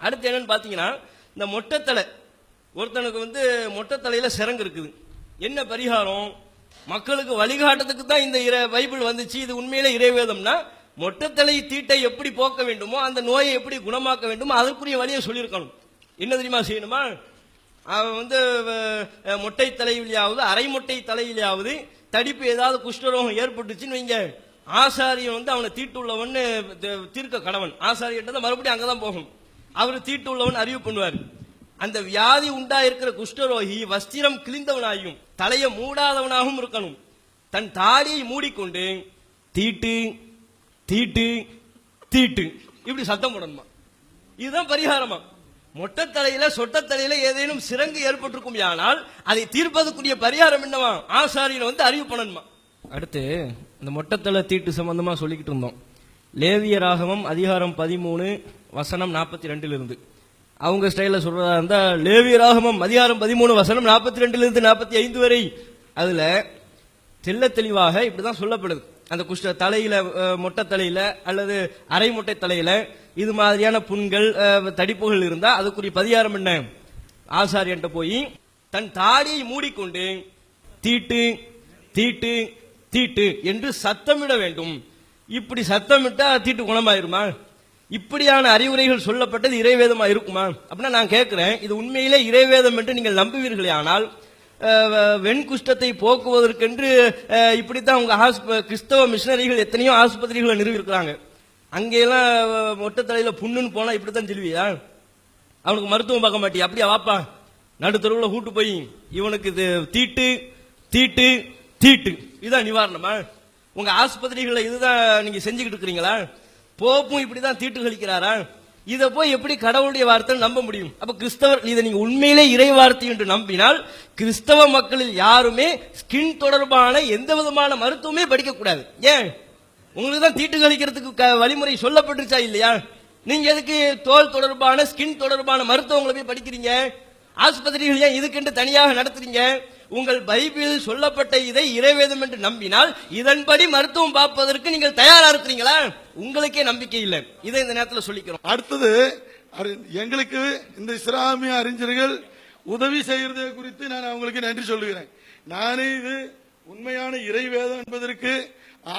அடுத்து என்னன்னு பார்த்தீங்கன்னா இந்த மொட்டைத்தலை ஒருத்தனுக்கு வந்து மொட்டைத்தலையில் சிறங்கு இருக்குது. என்ன பரிகாரம்? மக்களுக்கு வழிகாட்டத்துக்கு தான் இந்த இறை பைபிள் வந்துச்சு. இது உண்மையில இறைவேதம்னா மொட்டைத்தலை தீட்டை எப்படி போக்க வேண்டுமோ அந்த நோயை எப்படி குணமாக்க வேண்டுமோ அதற்குரிய வழியை சொல்லியிருக்கணும். என்ன தெரியுமா செய்யணுமா? அவன் வந்து மொட்டை தலையிலேயாவது அரை மொட்டை தலையிலேயாவது தடிப்பு ஏதாவது குஷ்டரோகம் ஏற்பட்டுச்சுன்னு வைங்க. ஆசாரியன் வந்து அவனை தீட்டுள்ளவன் தீர்க்க கடவன். ஆசாரியன்றதை மறுபடியும் அங்கே தான் போகும். அவர் தீட்டுள்ளவன் அறிவு பண்ணுவார். அந்த வியாதி உண்டா இருக்கிற குஷ்டரோகி வஸ்திரம் கிழிந்தவனாயும் தலையை மூடாதவனாகவும் இருக்கணும். தன் தாடியை மூடிக்கொண்டு தீட்டு தீட்டு தீட்டு. இப்படி சத்தம் போடணுமா? இதுதான் பரிகாரமா. மொட்டை தலையில சொட்ட தலையில ஏதேனும் சிறங்கு ஏற்பட்டிருக்கும் ஆனால் அதை தீர்ப்பதற்குரிய பரிகாரம் என்னவா? ஆசாரியனை வந்து அறிவு பண்ணணுமா? அடுத்து இந்த மொட்டத்தலை தீட்டு சம்பந்தமா சொல்லிக்கிட்டு இருந்தோம். லேவிய ராகவம் அதிகாரம் பதிமூணு வசனம் நாற்பத்தி ரெண்டிலிருந்து அவங்க ஸ்டைலில் சொல்கிறதா இருந்தால் லேவிய ராகமம் அதிகாரம் பதிமூணு வசனம் நாற்பத்தி ரெண்டுலேருந்து நாற்பத்தி ஐந்து வரை. அதில் தெள்ள தெளிவாக இப்படி தான் சொல்லப்படுது. அந்த குஷ்ட தலையில் மொட்டை தலையில் அல்லது அரை மொட்டை தலையில் இது மாதிரியான புண்கள் தடிப்புகள் இருந்தால் அதுக்குரிய பதிகாரம் என்ன? ஆசாரியன்ட்ட போய் தன் தாடியை மூடிக்கொண்டு தீட்டு தீட்டு தீட்டு என்று சத்தமிட வேண்டும். இப்படி சத்தமிட்டா தீட்டு குணமாயிருமா? இப்படியான அறிவுரைகள் சொல்லப்பட்டது இறைவேதமா இருக்குமா? அப்படின்னா நான் கேட்கிறேன். இது உண்மையிலே இறைவேதம் என்று நீங்கள் நம்புவீர்களே ஆனால் வெண்குஷ்டத்தை போக்குவதற்கென்று இப்படித்தான் உங்க ஆஸ்ப- கிறிஸ்தவ மிஷனரிகள் எத்தனையோ ஆஸ்பத்திரிகளை நிறுவிருக்கிறாங்க அங்கெல்லாம் அஹ், மொட்டை தலையில புண்ணுன்னு போனா இப்படித்தான் சொல்லுவியா? அவனுக்கு மருத்துவம் பார்க்க மாட்டியா? அப்படியா வாப்பா. நடுத்தருவுல கூட்டு போய் இவனுக்கு இது தீட்டு தீட்டு தீட்டு. இதுதான் நிவாரணமா? உங்க ஆஸ்பத்திரிகளை இதுதான் நீங்க செஞ்சுக்கிட்டு இருக்கிறீங்களா? போப்பும் இப்படிதான் தீட்டு கழிக்கிறாரா இதை போய் எப்படி கடவுளுடைய வார்த்தை நம்ப முடியும்? அப்ப கிறிஸ்தவர் இதை நீங்க உண்மையிலே இறை வார்த்தை என்று நம்பினால் கிறிஸ்தவ மக்களில் யாருமே ஸ்கின் தொடர்பான எந்த விதமான மருத்துவமே படிக்க கூடாது ஏன்? உங்களுக்கு தான் தீட்டு கழிக்கிறதுக்கு க- வழிமுறை சொல்லப்பட்டுச்சா இல்லையா? நீங்க எதுக்கு தோல் தொடர்பான ஸ்கின் தொடர்பான மருத்துவங்களை போய் படிக்கிறீங்க? ஆஸ்பத்திரிகள் ஏன் இதுக்கென்று தனியாக நடத்துறீங்க? உங்கள் பைபிள் சொல்லப்பட்ட இதை இறைவேதம் என்று நம்பினால் இதன்படி மருத்துவம் பார்ப்பதற்கு நீங்கள் தயாரா இருக்கிறீங்களா? உங்களுக்கே நம்பிக்கை இல்லை. இதை இந்த நேரத்தில் சொல்லிக்கிறோம். அடுத்தது எங்களுக்கு இந்த இஸ்லாமிய அறிஞர்கள் உதவி செய்யறது குறித்து நான் அவங்களுக்கு நன்றி சொல்லுகிறேன். நானே இது உண்மையான இறைவேதம் என்பதற்கு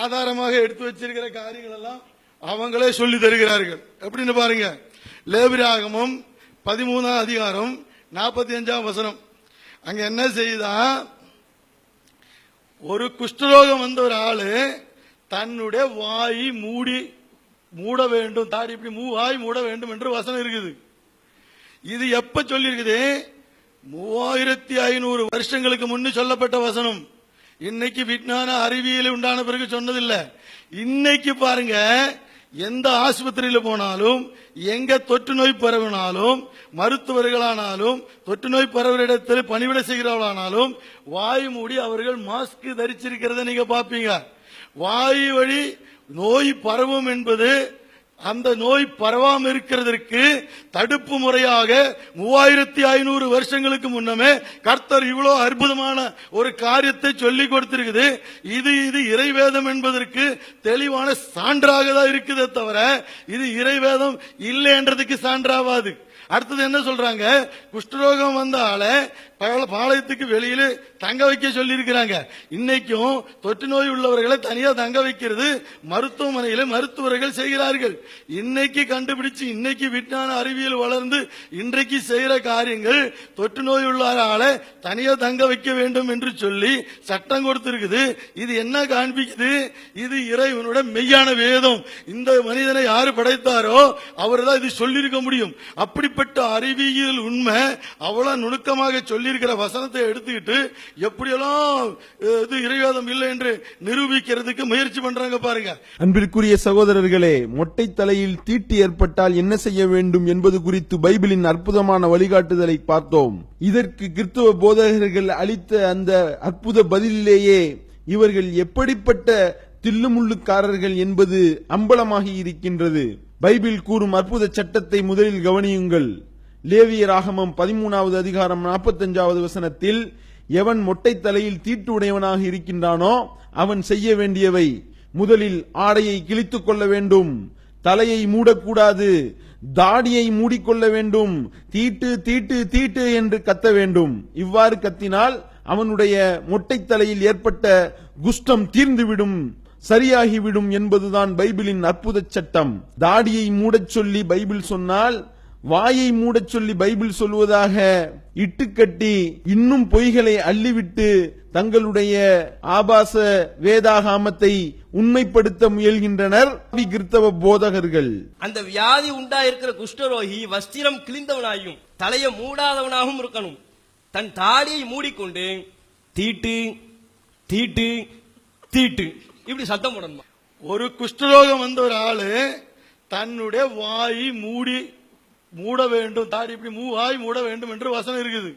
ஆதாரமாக எடுத்து வச்சிருக்கிற காரியங்கள் எல்லாம் அவங்களே சொல்லி தருகிறார்கள். எப்படின்னு பாருங்க. லேபிராகமும் பதிமூணாம் அதிகாரம் நாற்பத்தி அஞ்சாம் வசனம். அங்க என்ன செய்யுதான் ஒரு குஷ்டரோகம் வந்த ஒரு ஆளு தன்னுடைய வாய் மூடி மூட வேண்டும். தாடி இப்படி மூவாய் மூட வேண்டும் என்று வசனம் இருக்குது. இது எப்ப சொல்லியிருக்குது? மூவாயிரத்தி ஐநூறு வருஷங்களுக்கு முன்னு சொல்லப்பட்ட வசனம். இன்னைக்கு விஞ்ஞான அறிவியல் உண்டான பிறகு சொன்னதில்லை. இன்னைக்கு பாருங்க எந்த ஆஸ்பத்திரியில் போனாலும் எங்க தொற்று நோய் பரவினாலும் மருத்துவர்களானாலும் தொற்று நோய் பரவரிடத்தில் இடத்தில் பணிவிட செய்கிறவர்களானாலும் வாய் மூடி அவர்கள் மாஸ்க் தரிச்சிருக்கிறத நீங்க பார்ப்பீங்க வாய் வழி நோய் பரவும் என்பது அந்த நோய் பரவாம இருக்கிறதற்கு தடுப்பு முறையாக மூவாயிரத்தி ஐநூறு வருஷங்களுக்கு முன்னமே கர்த்தர் இவ்வளோ அற்புதமான ஒரு காரியத்தை சொல்லி கொடுத்திருக்குது. இது இது இறைவேதம் என்பதற்கு தெளிவான சான்றாக தான் இருக்குதே தவிர இது இறைவேதம் இல்லைன்றதுக்கு சான்றாவாது. அடுத்தது என்ன சொல்றாங்க? குஷ்டரோகம் வந்த ஆளை பாளையத்துக்கு வெளியில தங்க வைக்க சொல்லி இருக்கிறாங்க இன்னைக்கும் தொற்று நோய் உள்ளவர்களை தனியா தங்க வைக்கிறது மருத்துவமனையில மருத்துவர்கள் செய்கிறார்கள். இன்னைக்கு கண்டுபிடிச்சு இன்னைக்கு விஞ்ஞான அறிவியல் வளர்ந்து இன்றைக்கு செய்யற காரியங்கள் தொற்று நோய் உள்ள ஆளை தனியா தங்க வைக்க வேண்டும் என்று சொல்லி சட்டம் கொடுத்திருக்குது. இது என்ன காண்பிக்குது? இது இறைவனோட மெய்யான வேதம். இந்த மனிதனை யாரு படைத்தாரோ அவர் தான் இது சொல்லியிருக்க முடியும். அப்படி அப்படிப்பட்ட அறிவியல் உண்மை அவ்வளவு நுணுக்கமாக சொல்லியிருக்கிற வசனத்தை எடுத்துக்கிட்டு எப்படியெல்லாம் இது இறைவாதம் இல்லை என்று நிரூபிக்கிறதுக்கு முயற்சி பண்றாங்க பாருங்க. அன்பிற்குரிய சகோதரர்களே மொட்டை தலையில் தீட்டு ஏற்பட்டால் என்ன செய்ய வேண்டும் என்பது குறித்து பைபிளின் அற்புதமான வழிகாட்டுதலை பார்த்தோம். இதற்கு கிறிஸ்தவ போதகர்கள் அளித்த அந்த அற்புத பதிலிலேயே இவர்கள் எப்படிப்பட்ட தில்லுமுள்ளுக்காரர்கள் என்பது அம்பலமாகி இருக்கின்றது. பைபிள் கூறும் அற்புத சட்டத்தை முதலில் கவனியுங்கள். லேவிய ராகமம் பதிமூணாவது அதிகாரம் நாற்பத்தஞ்சாவது வசனத்தில் எவன் மொட்டை தலையில் தீட்டு உடையவனாக இருக்கின்றானோ அவன் செய்ய வேண்டியவை. முதலில் ஆடையை கிழித்துக் கொள்ள வேண்டும். தலையை மூடக்கூடாது. தாடியை மூடிக்கொள்ள வேண்டும். தீட்டு தீட்டு தீட்டு என்று கத்த வேண்டும். இவ்வாறு கத்தினால் அவனுடைய மொட்டை தலையில் ஏற்பட்ட குஷ்டம் தீர்ந்துவிடும். சரியாகிவிடும் என்பதுதான் பைபிளின் அற்புத சட்டம். தாடியை மூடச் சொல்லி பைபிள் சொன்னால் வாயை மூடச் சொல்லி பைபிள் சொல்வதாக இட்டுக்கட்டி இன்னும் பொய்களை அள்ளிவிட்டு தங்களுடைய ஆபாச வேதாகாமத்தை உண்மைப்படுத்த முயல்கின்றனர் கிறிஸ்தவ போதகர்கள். அந்த வியாதி உண்டாயிருக்கிற குஷ்டரோகி வஸ்திரம் கிழிந்தவனாயும் தலையை மூடாதவனாகவும் இருக்கணும். தன் தாடியை மூடிக்கொண்டு தீட்டு தீட்டு தீட்டு. இப்படி சத்தம் போடணுமா? ஒரு குஷ்டரோகம் வந்த ஒரு ஆளு தன்னுடைய வாய் மூடி மூட வேண்டும். தாடி இப்படி மூ வாய் மூட வேண்டும் என்று வசனம் இருக்குது.